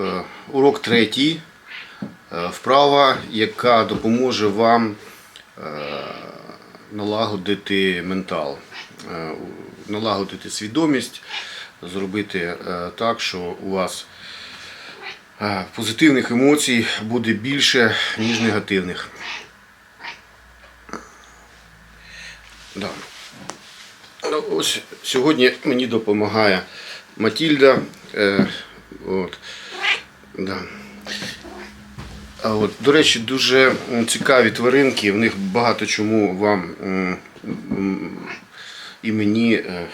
Е, Урок третій. Е, Вправа, яка допоможе вам е, налагодити ментал, налагодити свідомість, зробити так, що у вас позитивних емоцій буде більше, ніж негативних. Да. Ну, ось сьогодні мені допомагає Матільда. От. Да. От, до речі, дуже цікаві тваринки, в них багато чому вам і мені е,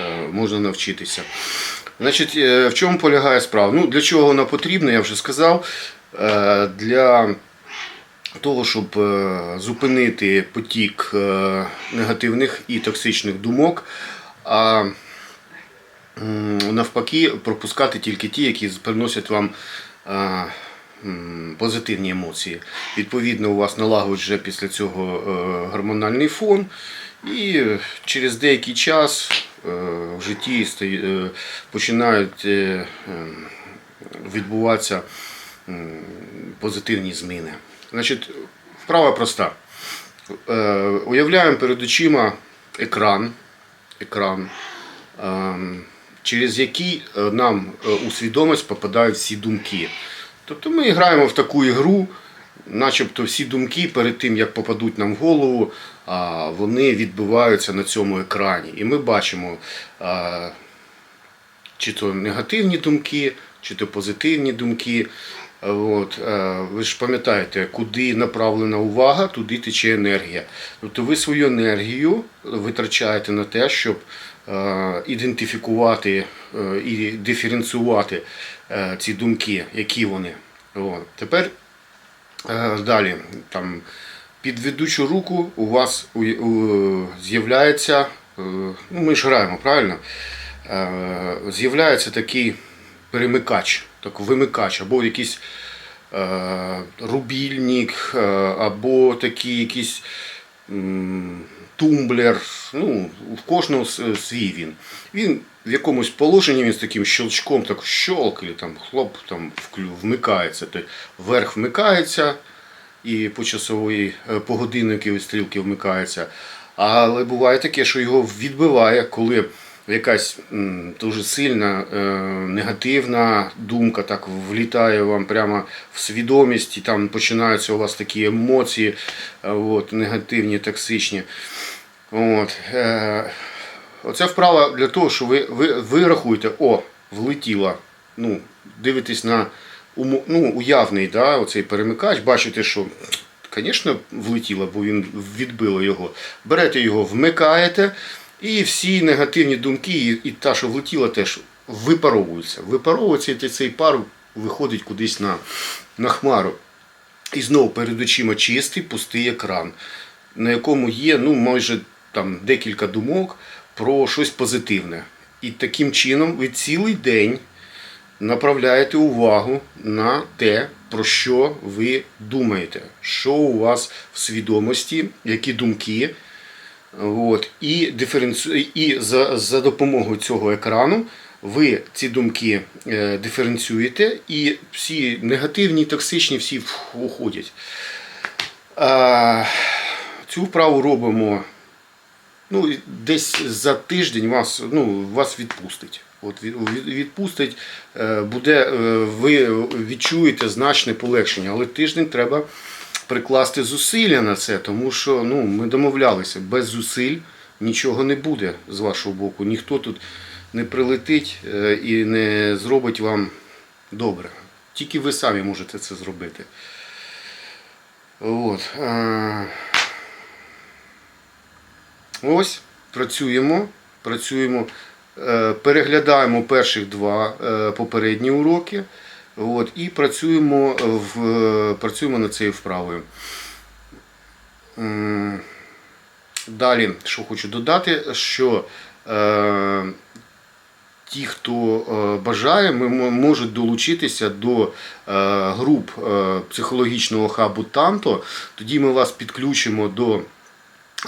е, можна навчитися. Значить, е, в чому полягає справа? Ну, для чого вона потрібна, я вже сказав. Для того, щоб зупинити потік негативних і токсичних думок, а навпаки, пропускати тільки ті, які приносять вам позитивні емоції. Відповідно, у вас налагоджує після цього е, гормональний фон, і через деякий час е, в житті е, починають ем, відбуватися позитивні зміни. Значить, вправа проста. Уявляємо перед очима екран, екран ем, через який е, нам е, у свідомість попадають всі думки. Тобто ми граємо в таку ігру, начебто всі думки перед тим, як попадуть нам в голову, вони відбиваються на цьому екрані. І ми бачимо чи то негативні думки, чи то позитивні думки. От, е, ви ж пам'ятаєте, куди направлена увага, туди тече енергія. Тобто ви свою енергію витрачаєте на те, щоб ідентифікувати е, і диференціювати е, ці думки, які вони. От. Тепер е, далі. Там, під ведучу руку у вас з'являється, е, ну ми ж граємо, правильно? Е, З'являється такий перемикач, так, вимикач, або якийсь е, рубільник, е, або такий якийсь тумблер. Ну, в кожного свій він. Він в якомусь положенні він з таким щелчком так щолк, і там хлоп там вмикається. Тобто вверх вмикається і по часовій е, по годинниковій стрілки вмикається. Але буває таке, що його відбиває, коли якась дуже сильна е, негативна думка так влітає вам прямо в свідомість, і там починаються у вас такі емоції, е, от, негативні, токсичні. От, е, оця вправа для того, що ви, ви, ви рахуєте, о, влетіла. Ну, дивитесь на ну, уявний да, оцей перемикач, бачите, що, звісно, влетіло, бо він відбило його. Берете його, вмикаєте, і всі негативні думки, і, та, що влетіла, теж випаровуються. Випаровується і цей пар виходить кудись на, на хмару. І знову перед очима чистий пустий екран, на якому є ну, майже там, декілька думок про щось позитивне. І таким чином ви цілий день направляєте увагу на те, про що ви думаєте, що у вас в свідомості, які думки. От, і диференцю... і за, за допомогою цього екрану ви ці думки е, диференціюєте, і всі негативні, токсичні, всі уходять. А, цю вправу робимо ну, десь за тиждень вас, ну, вас відпустить. От від- від- відпустить, е, буде, е, ви відчуєте значне полегшення, але тиждень треба прикласти зусилля на це, тому що ну, ми домовлялися, без зусиль нічого не буде з вашого боку. Ніхто тут не прилетить е, і не зробить вам добре. Тільки ви самі можете це зробити. От. е, Ось, працюємо, працюємо, е, переглядаємо перших два попередні уроки. От, і працюємо, в, працюємо над цією вправою. Далі, що хочу додати, що е, ті, хто е, бажає, ми можуть долучитися до е, груп е, психологічного хабу Танто. Тоді ми вас підключимо до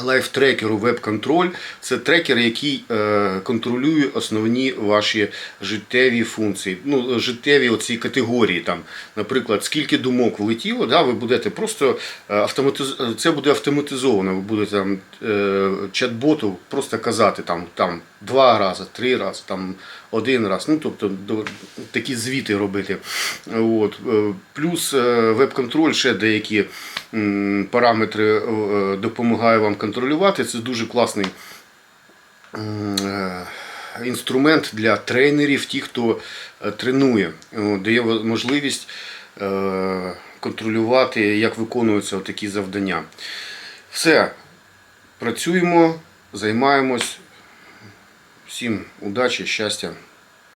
лайфтрекеру веб-контроль. Це трекер, який е, контролює основні ваші життєві функції. Ну, життєві оці категорії. Там, наприклад, скільки думок влетіло, да, ви будете просто е, автоматиз... це буде автоматизовано. Ви будете там е, чат-боту просто казати там, там два рази, три рази, там один раз. Ну, тобто такі звіти робити. От. е, Плюс е, веб-контроль ще деякі параметри е, допомагає вам контролювати. Це дуже класний е, інструмент для тренерів, ті, хто е, тренує, дає можливість контролювати, як виконуються такі завдання. Все, працюємо, займаємось. Всім удачі, щастя.